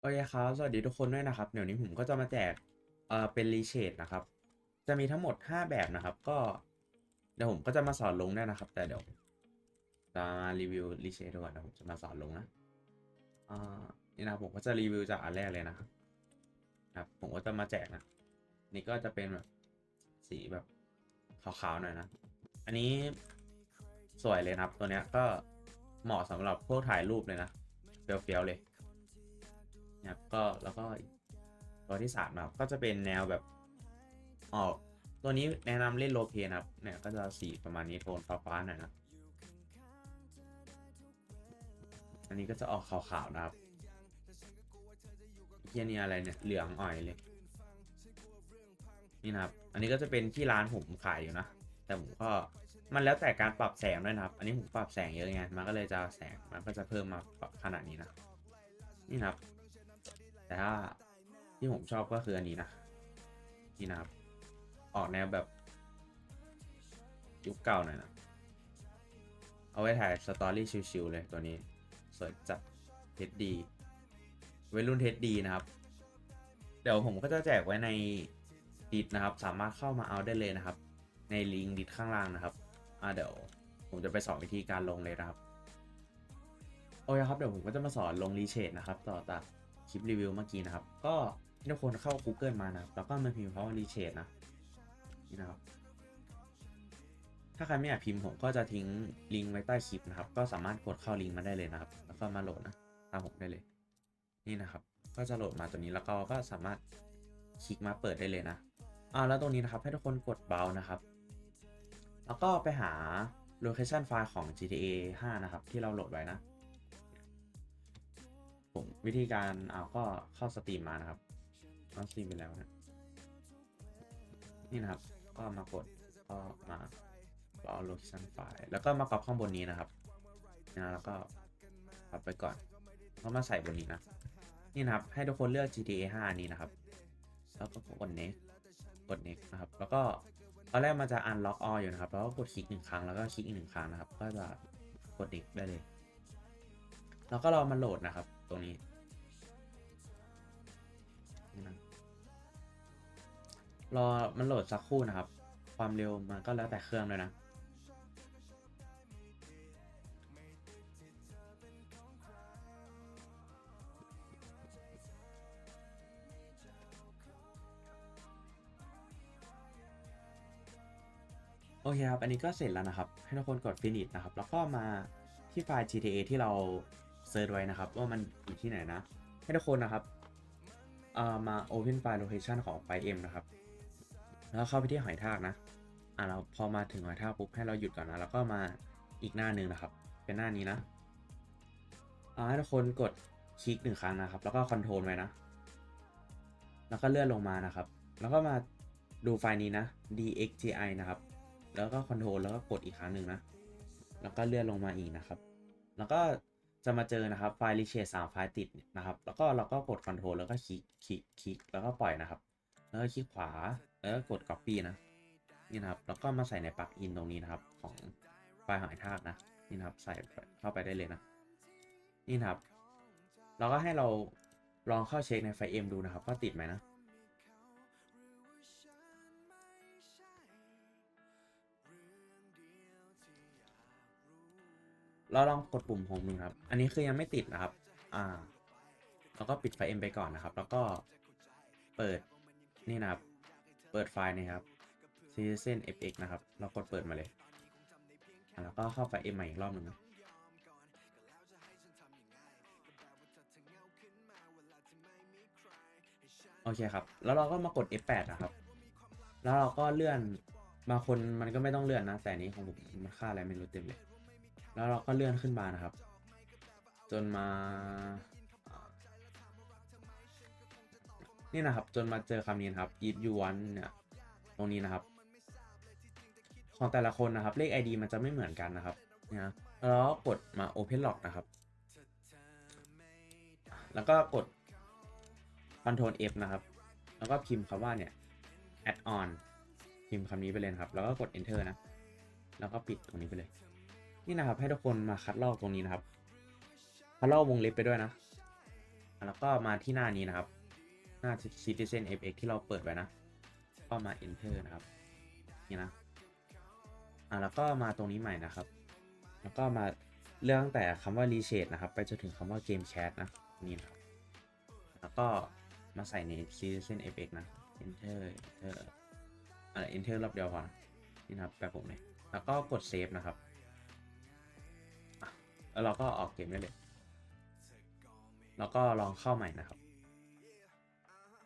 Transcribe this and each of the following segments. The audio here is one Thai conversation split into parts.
โอเคครับ สวัสดีทุกคนด้วยนะครับ เดี๋ยวนี้ผมก็จะมาแจก เอ่อ เป็นรีเชดนะครับ จะมีทั้งหมด 5 แบบนะครับ ก็ เดี๋ยวผมก็จะมาสอนลงได้นะครับ แต่เดี๋ยวจะมารีวิวรีเชดก่อนนะผมจะมาสอนลงนะอ่านี่นะครับผมก็จะรีวิวจากอันแรกเลยนะครับ ครับ ผมก็จะมาแจกนะ นี่ก็จะเป็นแบบสีแบบขาวๆหน่อยนะ อันนี้สวยเลยนะครับ ตัวเนี้ยก็เหมาะสำหรับพวกถ่ายรูปเลยนะเฟี้ยวๆเลย นะครับก็แล้วก็ตัวที่สามนะครับก็จะเป็นแนวแบบออกตัวนี้แนะนำเล่นโลเพนะครับเนี่ยก็จะสีประมาณนี้โทนฟ้าๆหน่อยนะอันนี้ก็จะออกขาวๆนะครับเฮียนี่อะไรเนี่ยเหลืองอ่อยเลยนี่นะครับ อันนี้ก็จะเป็นที่ร้านผมขายอยู่นะ แต่ผมก็มันแล้วแต่การปรับแสงด้วยนะครับ อันนี้ผมปรับแสงเยอะไง มันก็เลยจะแสง มันก็จะเพิ่มมาขนาดนี้นะ นี่นะครับ แต่ถ้าที่ผมชอบก็คืออันนี้นะนี่นะครับ ออกแนวแบบยุคเก่าหน่อยนะ เอาไว้ถ่ายสตอรี่ชิวๆเลยตัวนี้ สวยจัดเทสดีวัยรุ่นเทสดีนะครับ เดี๋ยวผมก็จะแจกไว้ในดิสนะครับ สามารถเข้ามาเอาได้เลยนะครับ ในลิงก์ดิสข้างล่างนะครับ อ่าเดี๋ยวผมจะไปสอนวิธีการลงเลยนะครับ โอเคครับ เดี๋ยวผมก็จะมาสอนลงรีเชดนะครับ ต่อจาก คลิปรีวิวเมื่อกี้นะครับ ก็ทุกคนเข้า Google มานะครับ แล้วก็มาพิมพ์คำว่ารีเชดนะนี่นะครับ ถ้าใครไม่อยากพิมพ์ผมก็จะทิ้งลิงก์ไว้ใต้คลิปนะครับ ก็สามารถกดเข้าลิงก์มาได้เลยนะครับ แล้วก็มาโหลดนะตามผมได้เลย นี่นะครับ ก็จะโหลดมาตัวนี้แล้วก็ก็สามารถคลิกมาเปิดได้เลยนะอ่าแล้วตรงนี้นะครับให้ทุกคนกดเบานะครับ แล้วก็ไปหา location file ของ GTA 5 นะครับ ที่เราโหลดไว้นะ ผมวิธีการเอาก็เข้าสตรีมมานะครับเข้าสตรีมไปแล้วนะนี่นะครับ ก็มากดก็มารอ location file แล้วก็มากรอบข้างบนนี้นะครับนะแล้วก็ปรับไปก่อนแล้วมาใส่บนนี้นะนี่นะครับ ให้ทุกคนเลือก GTA 5 นี้นะครับ แล้วก็กด next กด next นะครับ แล้วก็ตอนแรกมันจะ unlock all อยู่นะครับ แล้วก็กดคลิกหนึ่งครั้งแล้วก็คลิกอีกหนึ่งครั้งนะครับ ก็จะกด next ได้เลย แล้วก็รอมันโหลดนะครับ ตรงนี้นี่นะรอมันโหลดสักครู่นะครับ ความเร็วมันก็แล้วแต่เครื่องเลยนะโอเคครับ อันนี้ก็เสร็จแล้วนะครับ ให้ทุกคนกด finish นะครับ แล้วก็มาที่ไฟล์ GTA ที่เรา เซิร์ชไว้นะครับ ว่ามันอยู่ที่ไหนนะ ให้ทุกคนนะครับมา open file location ของไฟล์ M นะครับ แล้วเข้าไปที่หอยทากนะ อ่าเราพอมาถึงหอยทากปุ๊บให้เราหยุดก่อนนะ แล้วก็มาอีกหน้าหนึ่งนะครับ เป็นหน้านี้นะอ่าให้ทุกคนกดคลิกหนึ่งครั้งนะครับ แล้วก็คอนโทรลไว้นะ แล้วก็เลื่อนลงมานะครับ แล้วก็มาดูไฟล์นี้นะ dxgi นะครับ แล้วก็คอนโทรลแล้วก็กดอีกครั้งหนึ่งนะ แล้วก็เลื่อนลงมาอีกนะครับ แล้วก็ จะมาเจอนะครับไฟล์ recheck สามไฟล์ติดนะครับ แล้วก็เราก็กดคอนโทรลแล้วก็คลิกคลิกคลิกแล้วก็ปล่อยนะครับ แล้วก็คลิกขวาแล้วก็กด copy นะนี่นะครับแล้วก็มาใส่ในปลั๊กอินตรงนี้นะครับของไฟล์หายทากนะนี่นะครับใส่เข้าไปได้เลยนะนี่นะครับ เราก็ให้เราลองเข้าเช็คในไฟล์ M ดูนะครับว่าติดไหมนะ เราลองกดปุ่มโฮมดูครับ อันนี้คือยังไม่ติดนะครับ อ่า แล้วก็ปิดไฟล์ M ไปก่อนนะครับ แล้วก็เปิดนี่นะครับ เปิดไฟล์นี่ครับ citizen fx นะครับ เรากดเปิดมาเลย แล้วก็เข้าไฟล์ M ใหม่อีกรอบหนึ่งนะโอเคครับ แล้วเราก็มากด F8 นะครับ แล้วเราก็เลื่อน บางคนมันก็ไม่ต้องเลื่อนนะ แต่นนี้ของผมมันค่าอะไรไม่รู้เต็มเลย แล้วเราก็เลื่อนขึ้นมานะครับ จนมา นี่นะครับ จนมาเจอคำนี้นะครับ if you want เนี่ยตรงนี้นะครับ ของแต่ละคนนะครับ เลข ID มันจะไม่เหมือนกันนะครับนะแล้วกดมา open log นะครับ แล้วก็กด Ctrl F นะครับ แล้วก็พิมพ์คำว่าเนี่ย add on พิมพ์คำนี้ไปเลยครับ แล้วก็กด enter นะ แล้วก็ปิดตรงนี้ไปเลย นี่นะครับ ให้ทุกคนมาคัดลอกตรงนี้นะครับคัดลอกวงเล็บไปด้วยนะ แล้วก็มาที่หน้านี้นะครับ หน้า Citizen FX ที่เราเปิดไว้นะ ก็มา Enter นะครับ นี่นะ อ่าแล้วก็มาตรงนี้ใหม่นะครับ แล้วก็มาเลือกตั้งแต่คำว่า Reshade นะครับ ไปจนถึงคำว่า Game Chat นะ นี่นะครับ แล้วก็มาใส่ใน Citizen FX นะ Enter Enter อะไร Enter รอบเดียวพอนะนี่นะครับแบบผมเลยแล้วก็กด Save นะครับ แล้วเราก็ออกเกมได้เลย แล้วก็ลองเข้าใหม่นะครับ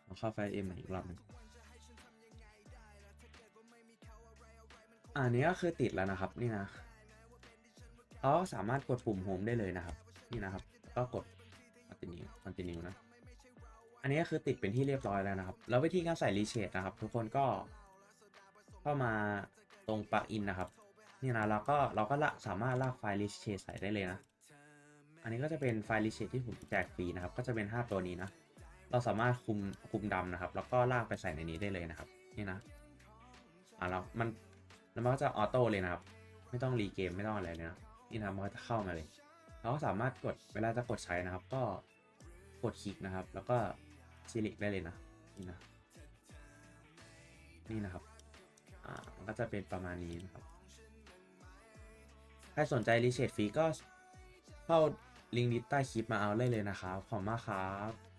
ลองเข้าไฟล์เอ็มใหม่อีกรอบหนึงอันนี้ก็คือติดแล้วนะครับนี่นะเราสามารถกดปุ่มโฮมได้เลยนะครับ นี่นะครับก็กด continue continue นะอันนี้ก็คือติดเป็นที่เรียบร้อยแล้วนะครับ แล้ววิธีการใส่รีเชดนะครับ ทุกคนก็เข้ามาตรงปลั๊กอินนะครับ นี่นะเราก็เราก็สามารถลากไฟล์รีเชดใส่ได้เลยนะ อันนี้ก็จะเป็นไฟล์รีเชดที่ผมแจกฟรีนะครับ ก็จะเป็น 5 ตัวนี้นะ เราสามารถคุมคุมดำนะครับ แล้วก็ลากไปใส่ในนี้ได้เลยนะครับ นี่นะ อ่าแล้วมันแล้วมันก็จะออโต้เลยนะครับ ไม่ต้องรีเกมไม่ต้องอะไรเลยนะ นี่นะมันก็จะเข้ามาเลย เราก็สามารถกดเวลาจะกดใช้นะครับ ก็กดคลิกนะครับ แล้วก็ซิลิกได้เลยนะ นี่นะ นี่นะครับ อ่ามันก็จะเป็นประมาณนี้นะครับ ใครสนใจรีเชดฟรีก็เข้าลิงก์ดิสใต้คลิปมาเอาได้เลยนะครับ ขอบคุณมากครับ